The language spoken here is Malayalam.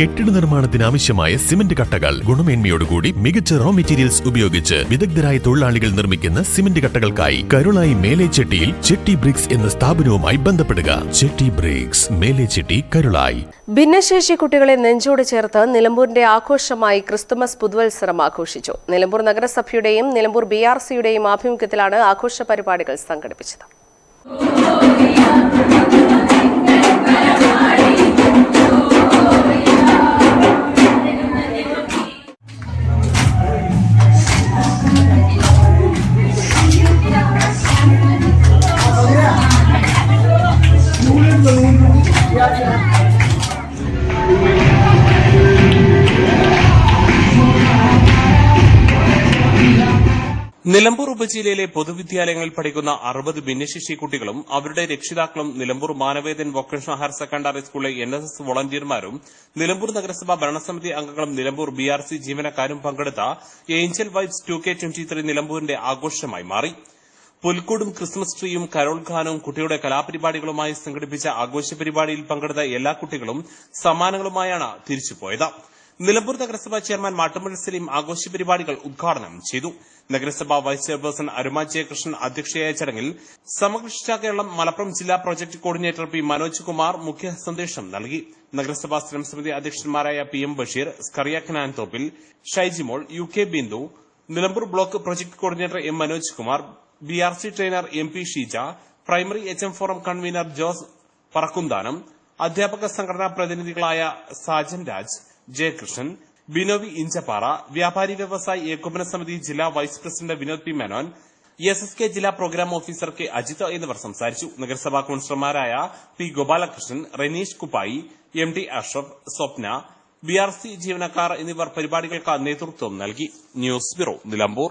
കെട്ടിട നിർമ്മാണത്തിന് ആവശ്യമായ സിമന്റ് കട്ടകൾ. ഗുണമേന്മയോടുകൂടി മികച്ച റോ മെറ്റീരിയൽസ് ഉപയോഗിച്ച് വിദഗ്ധരായ തൊഴിലാളികൾ നിർമ്മിക്കുന്ന സിമന്റ് കട്ടകൾക്കായി കരുളായി മേലേച്ചെട്ടിയിൽ ചെട്ടി ബ്രിക്സ് എന്ന സ്ഥാപനവുമായി ബന്ധപ്പെടുക. ചെട്ടി ബ്രിക്സ് മേലേച്ചെട്ടി കരുളായി. ഭിന്നശേഷി കുട്ടികളെ നെഞ്ചോട് ചേർത്ത് നിലമ്പൂരിന്റെ ആഘോഷമായി ക്രിസ്തുമസ് പുതുവത്സരം ആഘോഷിച്ചു. നിലമ്പൂർ നഗരസഭയുടെയും നിലമ്പൂർ ബി ആർ സിയുടെയും ആഭിമുഖ്യത്തിലാണ് ആഘോഷ പരിപാടികൾ സംഘടിപ്പിച്ചത്. നിലമ്പൂർ ഉപജില്ലയിലെ പൊതുവിദ്യാലയങ്ങളിൽ പഠിക്കുന്ന അറുപത് ഭിന്നശേഷി കുട്ടികളും അവരുടെ രക്ഷിതാക്കളും Nilambur Manavedan vocational higher secondary സ്കൂളിലെ എൻ എസ് എസ് വോളണ്ടിയർമാരും നിലമ്പൂർ നഗരസഭാ ഭരണസമിതി അംഗങ്ങളും നിലമ്പൂർ ബി ആർ സി ജീവനക്കാരും പങ്കെടുത്ത angel vibes two K twenty three നിലമ്പൂരിന്റെ ആഘോഷമായി മാറി. പുൽക്കൂടും ക്രിസ്മസ് ട്രീയും കരോൾ ഖാനും കുട്ടിയുടെ കലാപരിപാടികളുമായി സംഘടിപ്പിച്ച ആഘോഷ പരിപാടിയിൽ പങ്കെടുത്ത എല്ലാ കുട്ടികളും സമ്മാനങ്ങളുമായാണ് തിരിച്ചുപോയത്. നിലമ്പൂർ നഗരസഭാ ചെയർമാൻ മാട്ടുമൽ സലീം ആഘോഷ പരിപാടികൾ ഉദ്ഘാടനം ചെയ്തു. നഗരസഭാ വൈസ് ചെയർപേഴ്സൺ അരുമ ജയകൃഷ്ണൻ അധ്യക്ഷയായ ചടങ്ങിൽ സമകൃഷ്ണ കേരളം മലപ്പുറം ജില്ലാ project coordinator P Manoj Kumar മുഖ്യ സന്ദേശം നൽകി. നഗരസഭാ സ്ഥിരം സമിതി അധ്യക്ഷന്മാരായ P M Basheer Skaria Kananthoppil Shaijimol U K Bindu Nilambur block project coordinator M Manoj Kumar B R C trainer M P Sheeja primary H M forum convener Jose Parakkunthanam അധ്യാപക സംഘടനാ പ്രതിനിധികളായ സാജൻ രാജ് ജയകൃഷ്ണൻ ബിനോവി ഇഞ്ചപ്പാറ വ്യാപാരി വ്യവസായി ഏകോപന സമിതി ജില്ലാ vice president Vinod P Menon S S K ജില്ലാ പ്രോഗ്രാം ഓഫീസർ കെ അജിത് എന്നിവർ സംസാരിച്ചു. നഗരസഭാ കൌൺസിലർമാരായ P Gopalakrishnan Raneesh Kuppayi M D Ashraf Swapna B R C ജീവനക്കാർ എന്നിവർ പരിപാടികൾക്ക് നേതൃത്വം നൽകി. News bureau Nilambur.